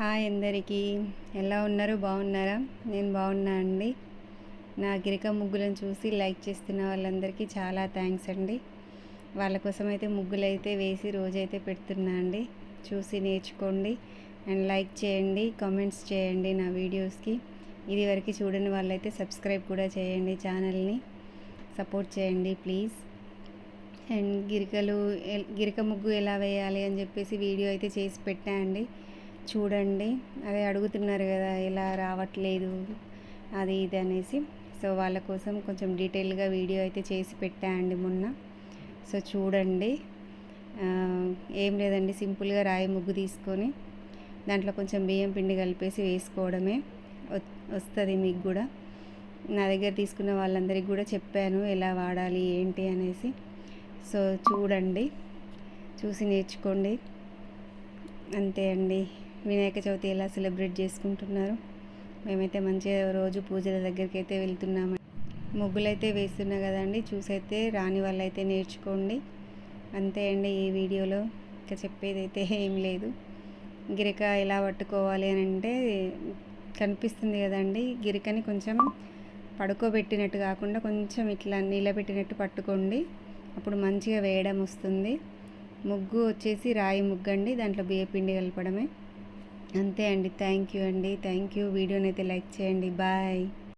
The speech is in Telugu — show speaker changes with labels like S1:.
S1: హాయ్ అందరికీ. ఎలా ఉన్నారు? బాగున్నారా? నేను బాగున్నా అండి. నా గిరిక ముగ్గులను చూసి లైక్ చేస్తున్న వాళ్ళందరికీ చాలా థ్యాంక్స్ అండి. వాళ్ళ కోసం అయితే ముగ్గులు అయితే వేసి రోజైతే పెడుతున్నా అండి. చూసి నేర్చుకోండి అండ్ లైక్ చేయండి కామెంట్స్ చేయండి నా వీడియోస్కి. ఇది వరకు చూడని వాళ్ళైతే సబ్స్క్రైబ్ కూడా చేయండి ఛానల్ని. సపోర్ట్ చేయండి ప్లీజ్. అండ్ గిరికలు గిరిక ముగ్గు ఎలా వేయాలి అని చెప్పేసి వీడియో అయితే చేసి పెట్టా అండి. చూడండి. అదే అడుగుతున్నారు కదా ఇలా రావట్లేదు అది ఇది అనేసి. సో వాళ్ళ కోసం కొంచెం డీటెయిల్గా వీడియో అయితే చేసి పెట్టా అండి మొన్న. సో చూడండి. ఏం లేదండి సింపుల్గా రాయి ముగ్గు తీసుకొని దాంట్లో కొంచెం బియ్యం పిండి కలిపేసి వేసుకోవడమే. వస్తుంది మీకు కూడా. నా దగ్గర తీసుకున్న వాళ్ళందరికీ కూడా చెప్పాను ఎలా వాడాలి ఏంటి అనేసి. సో చూడండి. చూసి నేర్చుకోండి. అంతే అండి. వినాయక చవితి ఎలా సెలబ్రేట్ చేసుకుంటున్నారు? మేమైతే మంచిగా రోజు పూజల దగ్గరికి అయితే వెళ్తున్నాము. ముగ్గులు అయితే వేస్తున్నా కదండి చూసైతే రాని వాళ్ళైతే నేర్చుకోండి. అంతే అండి ఈ వీడియోలో ఇంకా చెప్పేది అయితే ఏం లేదు. గిరిక ఎలా పట్టుకోవాలి అని అంటే కనిపిస్తుంది కదండి గిరికని కొంచెం పడుకోబెట్టినట్టు కాకుండా కొంచెం ఇట్లా నిలబెట్టినట్టు పట్టుకోండి. అప్పుడు మంచిగా వేయడం వస్తుంది. ముగ్గు వచ్చేసి రాయి ముగ్గు అండి దాంట్లో బియ్య పిండి కలపడమే. అంతే అండి. థ్యాంక్ యూ అండి. Thank you. వీడియోని అయితే లైక్ చేయండి. బాయ్.